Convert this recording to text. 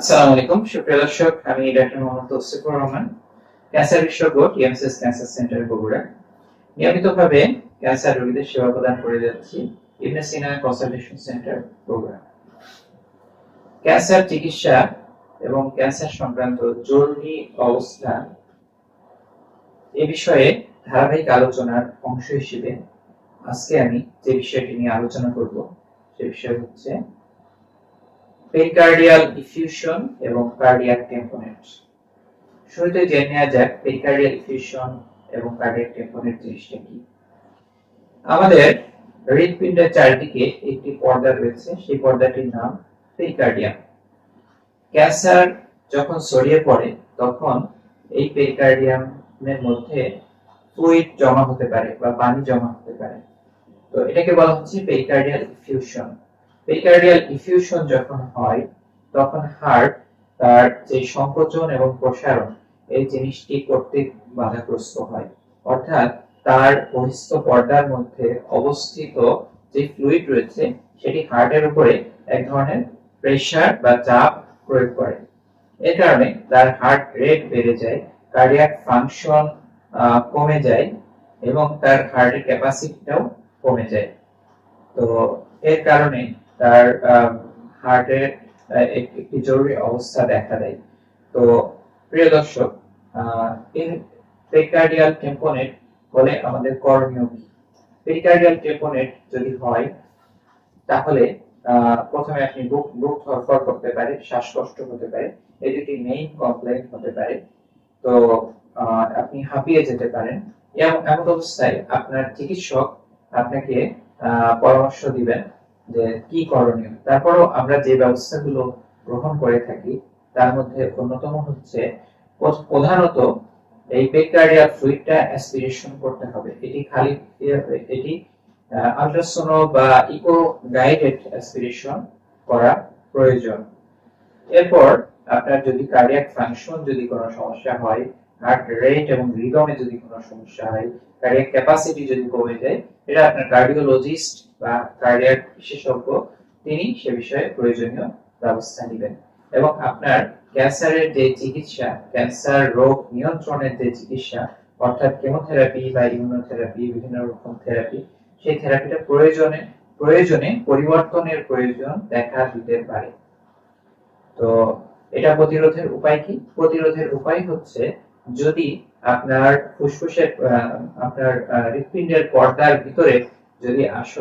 আসসালামু আলাইকুম। সুপ্রিয় দর্শক, আমি ডাক্তার মোহাম্মদ রহমান, ক্যান্সার বিশেষজ্ঞ টিএমসিএস ক্যান্সার সেন্টার বগুড়া। নিয়মিতভাবে ক্যান্সার রোগীদের সেবা প্রদান করে যাচ্ছি Ibn Sina consultation centre Bogura. Cancer চিকিৎসা এবং ক্যান্সার সংক্রান্ত জরুরি অবস্থা এ বিষয়ে ধারাবাহিক আলোচনার অংশ হিসেবে আজকে আমি যে বিষয়টি নিয়ে আলোচনা করব, সে বিষয় হচ্ছে পেরিকার্ডিয়াল ডিফিউশন এবং কার্ডিয়াক টেম্পোনেট শুরুতে জেনে নেওয়া যাক পেরিকার্ডিয়াল ডিফিউশন এবং কার্ডিয়াক টেম্পোনেট জিনিসটা কি। আমাদের হৃদপিণ্ডের চারিদিকে একটি পর্দা রয়েছে, সেই পর্দাটির নাম পেরিকার্ডিয়াম ক্যান্সার যখন ছড়িয়ে পড়ে, তখন এই পেরিকার্ডিয়ামের মধ্যে ফ্লুইড জমা হতে পারে বা পানি জমা হতে পারে। তো এটাকে বলা হচ্ছে পেরিকার্ডিয়াল ডিফিউশন পেরিকার্ডিয়াল ইফিউশন যখন হয়, তখন হার্ট তার যে সংকোচন এবং প্রসারণ, এই জিনিসটি করতে বাধাগ্রস্ত হয়। অর্থাৎ তার বহিস্থ পর্দার মধ্যে অবস্থিত যে ফ্লুইড রয়েছে, সেটি হার্টের উপরে এক ধরনের প্রেসার বা চাপ প্রয়োগ করে। এর কারণে তার হার্ট রেট বেড়ে যায় কার্ডিয়াক ফাংশন কমে যায় এবং তার হার্টের ক্যাপাসিটিটাও কমে যায়। তো এর কারণে তার হার্টের একটি জরুরি অবস্থা দেখা দেয়। তো, প্রিয় দর্শক এই পেরিকার্ডিয়াল টেম্পোনেট বলে আমাদের করণীয় কি? পেরিকার্ডিয়াল টেম্পোনেট যদি হয়, তাহলে প্রথমে আপনি বুক বুক ধরফর করতে পারে, শ্বাসকষ্ট হতে পারে, এই মেইন কমপ্লেন হতে পারে। তো আপনি হাঁপিয়ে যেতে পারেন। এম- এমন অবস্থায় আপনার চিকিৎসক আপনাকে পরামর্শ দিবেন। যে কি করণীয়? তারপরও আমরা যে ব্যবস্থাগুলো গ্রহণ করে থাকি, তার মধ্যে অন্যতম হচ্ছে প্রধানত এই পেটকার্ডিয়াল ফ্লুইডটা অ্যাসপিরেশন করতে হবে। এটি খালি এটি আল্ট্রাসোনো বা ইকো গাইডেড অ্যাসপিরেশন করা প্রয়োজন। এরপর আপনার যদি কার্ডিয়াক ফাংশন যদি কোনো সমস্যা হয় হার্ট রেট এবং রিদমে যদি কোনো সমস্যা হয় কার্ডিয়াক ক্যাপাসিটি যদি কমে যায়, এটা আপনার কার্ডিওলজিস্ট বা কার্ডিয়াক বিশেষজ্ঞ, তিনি সে বিষয়ে প্রয়োজনীয় ব্যবস্থা নেবেন। এবং আপনার ক্যান্সারের যে চিকিৎসা ক্যান্সার রোগ নিয়ন্ত্রণের যে চিকিৎসা, অর্থাৎ কেমোথেরাপি বা ইমিউনোথেরাপি বিভিন্ন রকম থেরাপি সেই থেরাপিটা প্রয়োজনে প্রয়োজনে, পরিবর্তনের প্রয়োজন দেখা দিতে পারে। তো এটা প্রতিরোধের উপায় কি? প্রতিরোধের উপায় হচ্ছে যদি আপনার ফুসফুসের আপনার হৃৎপিণ্ডের পর্দার ভিতরে যদি আসলে